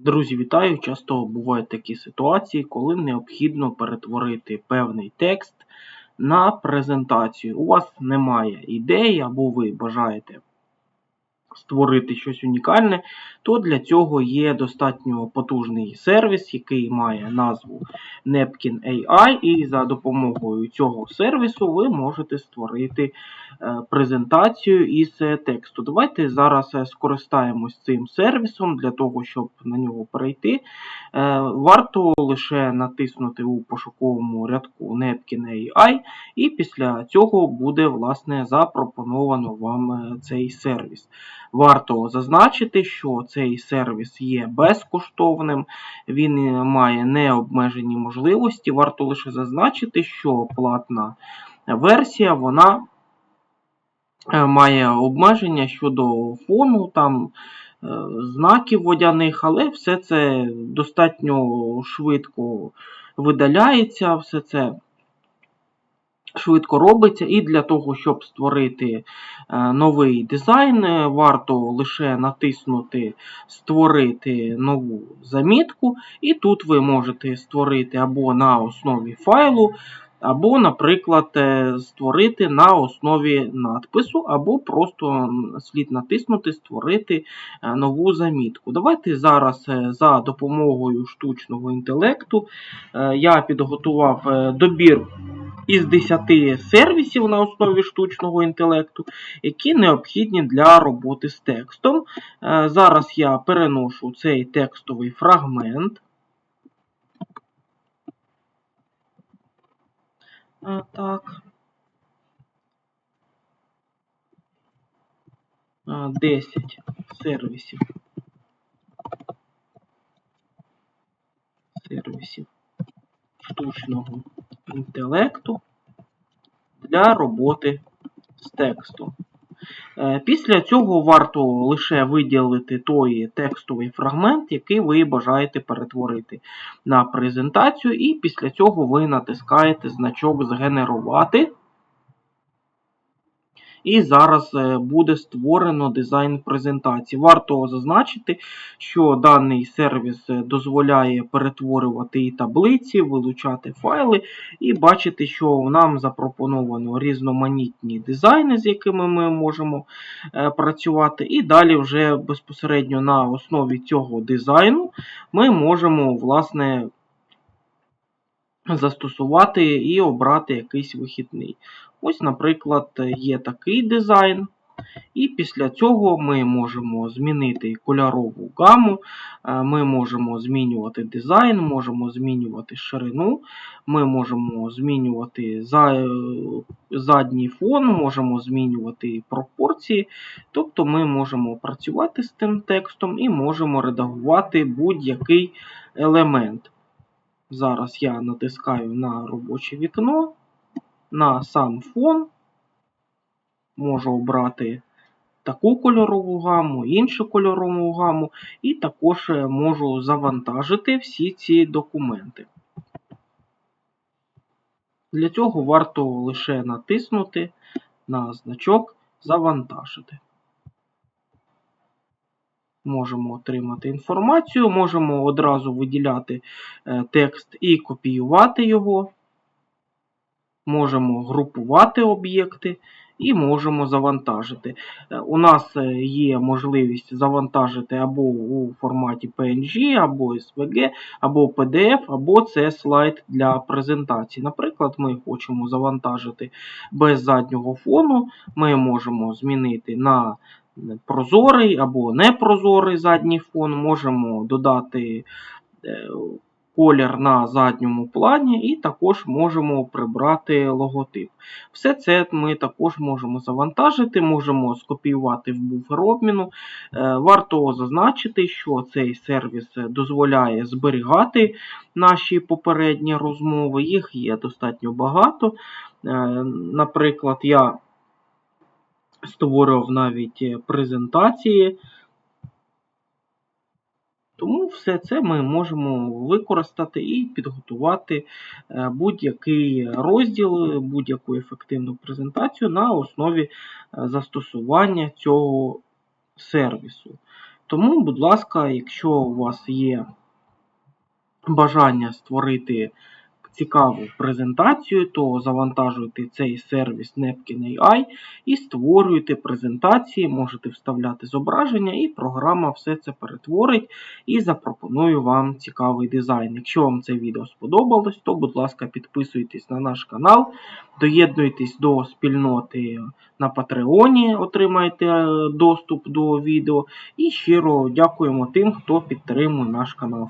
Друзі, вітаю! Часто бувають такі ситуації, коли необхідно перетворити певний текст на презентацію. У вас немає ідеї, або ви бажаєте створити щось унікальне, то для цього є достатньо потужний сервіс, який має назву Napkin AI, і за допомогою цього сервісу ви можете створити презентацію із е, тексту. Давайте зараз е, скористаємось цим сервісом для того, щоб на нього перейти. Варто лише натиснути у пошуковому рядку Napkin AI, і після цього буде власне запропоновано вам цей сервіс. Варто зазначити, що цей сервіс є безкоштовним, він має необмежені можливості. Варто лише зазначити, що платна версія вона е, має обмеження щодо фону, там е, знаків водяних, але все це достатньо швидко видаляється, все це швидко робиться, і для того, щоб створити е, новий дизайн, е, варто лише натиснути Створити нову замітку, і тут ви можете створити або на основі файлу, або, наприклад, е, створити на основі надпису, або просто слід натиснути Створити нову замітку. Давайте зараз за допомогою штучного інтелекту я підготував добір із 10 сервісів на основі штучного інтелекту, які необхідні для роботи з текстом. Е, зараз я переношу цей текстовий фрагмент. Е, так. 10 е, сервісів. Сервісів штучного інтелекту для роботи з текстом. Е, після цього варто лише виділити той текстовий фрагмент, який ви бажаєте перетворити на презентацію, і після цього ви натискаєте значок Згенерувати. І зараз е, буде створено дизайн презентації. Варто зазначити, що даний сервіс е, дозволяє перетворювати і таблиці, вилучати файли, і бачити, що нам запропоновано різноманітні дизайни, з якими ми можемо е, працювати. І далі вже безпосередньо на основі цього дизайну ми можемо, власне, застосувати і обрати якийсь вихідний. Ось, наприклад, є такий дизайн. І після цього ми можемо змінити кольорову гаму, е, ми можемо змінювати дизайн, можемо змінювати ширину, ми можемо змінювати задній фон, можемо змінювати пропорції. Тобто ми можемо працювати з тим текстом і можемо редагувати будь-який елемент. Зараз я натискаю на робоче вікно, на сам фон. Можу обрати таку кольорову гаму, іншу кольорову гаму, і також е, можу завантажити всі ці документи. Для цього варто лише натиснути на значок Завантажити можемо отримати інформацію, можемо одразу виділяти е, текст і копіювати його. Можемо групувати об'єкти і можемо завантажити. Е, у нас е, є можливість завантажити або у форматі PNG, або SVG, або PDF, або це слайд для презентації. Наприклад, ми хочемо завантажити без заднього фону, ми можемо змінити на прозорий або непрозорий задній фон. Можемо додати е, колір на задньому плані, і також можемо прибрати логотип. Все це ми також можемо завантажити, можемо скопіювати в буфер обміну. Е, варто зазначити, що цей сервіс дозволяє зберігати наші попередні розмови, їх є достатньо багато. Е, наприклад, я створював навіть презентації. Все це ми можемо використати і підготувати е, будь-який розділ, будь-яку ефективну презентацію на основі е, застосування цього сервісу. Тому, будь ласка, якщо у вас є бажання створити цікаву презентацію, то завантажуйте цей сервіс Napkin AI і створюйте презентації, можете вставляти зображення, і програма все це перетворить і запропонує вам цікавий дизайн. Якщо вам це відео сподобалось, то, будь ласка, підписуйтесь на наш канал, доєднуйтесь до спільноти на Патреоні, отримайте е, доступ до відео. І щиро дякуємо тим, хто підтримує наш канал.